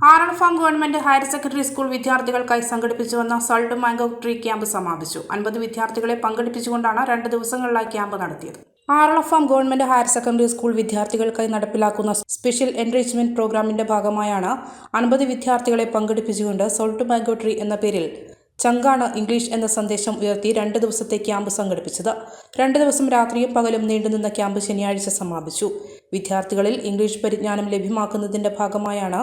Aralam farm government higher secondary school വിദ്യാർത്ഥികൾക്കായി സംഘടിപ്പിച്ചു വന്ന സൾട്ട് മാംഗോ ട്രീ ക്യാമ്പ് സമാപിച്ചു. അൻപത് വിദ്യാർത്ഥികളെ പങ്കെടുപ്പിച്ചുകൊണ്ടാണ് രണ്ട് ദിവസങ്ങളിലായി ക്യാമ്പ് നടത്തിയത്. Aralam farm government higher secondary school വിദ്യാർത്ഥികൾക്കായി നടപ്പിലാക്കുന്ന സ്പെഷ്യൽ എൻറിച്ച്മെന്റ് പ്രോഗ്രാമിന്റെ ഭാഗമായാണ് അൻപത് വിദ്യാർത്ഥികളെ പങ്കെടുപ്പിച്ചുകൊണ്ട് സോൾട്ട് മാംഗോ ട്രീ എന്ന പേരിൽ ചങ്കാണ് ഇംഗ്ലീഷ് എന്ന സന്ദേശം ഉയർത്തി രണ്ട് ദിവസത്തെ ക്യാമ്പ് സംഘടിപ്പിച്ചത്. രണ്ട് ദിവസം രാത്രിയും പകലും നീണ്ടുനിന്ന ക്യാമ്പ് ശനിയാഴ്ച സമാപിച്ചു. വിദ്യാർത്ഥികളിൽ ഇംഗ്ലീഷ് പരിജ്ഞാനം ലഭ്യമാക്കുന്നതിന്റെ ഭാഗമായാണ്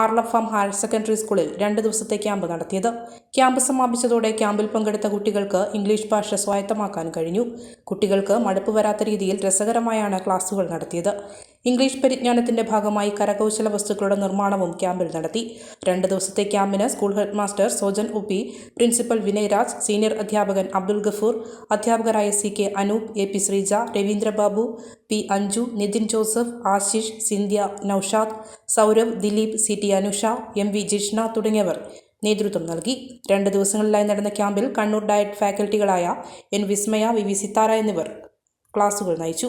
ആർലഫ് ഫാം ഹയർ സെക്കൻഡറി സ്കൂളിൽ രണ്ട് ദിവസത്തെ ക്യാമ്പ് നടത്തിയത്. ക്യാമ്പ് സമാപിച്ചതോടെ ക്യാമ്പിൽ പങ്കെടുത്ത കുട്ടികൾക്ക് ഇംഗ്ലീഷ് ഭാഷ സ്വായത്തമാക്കാൻ കഴിഞ്ഞു. കുട്ടികൾക്ക് മടുപ്പ് വരാത്ത രീതിയിൽ രസകരമായാണ് ക്ലാസുകൾ നടത്തിയത്. ഇംഗ്ലീഷ് പരിജ്ഞാനത്തിന്റെ ഭാഗമായി കരകൗശല വസ്തുക്കളുടെ നിർമ്മാണവും ക്യാമ്പിൽ നടത്തി. രണ്ട് ദിവസത്തെ ക്യാമ്പിന് school head master Sojan Uppi principal Vinayaraj senior അധ്യാപകൻ അബ്ദുൽ ഗഫൂർ അധ്യാപകരായ C K Anoop A P Sreeja Ravindrababu P Anju Nithin Joseph Ashish Sindhya Noushad Sourav Dileep C T Anusha M V Jishna തുടങ്ങിയവർ നേതൃത്വം നൽകി. രണ്ട് ദിവസങ്ങളിലായി നടന്ന ക്യാമ്പിൽ Kannur DIET ഫാക്കൽറ്റികളായ N Vismaya V V Sithara എന്നിവർ ക്ലാസുകൾ നയിച്ചു.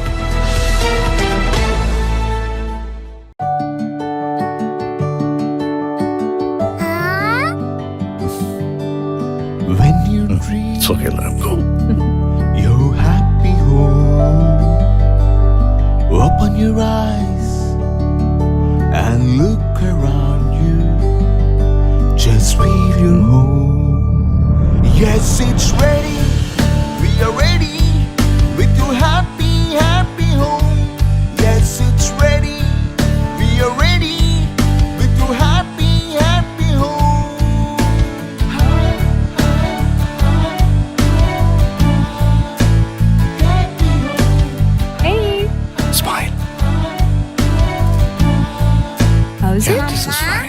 When you dream It's okay, let him go. your happy home, open your eyes and look around you. Just feel your home. Yes, it's ready. We are ready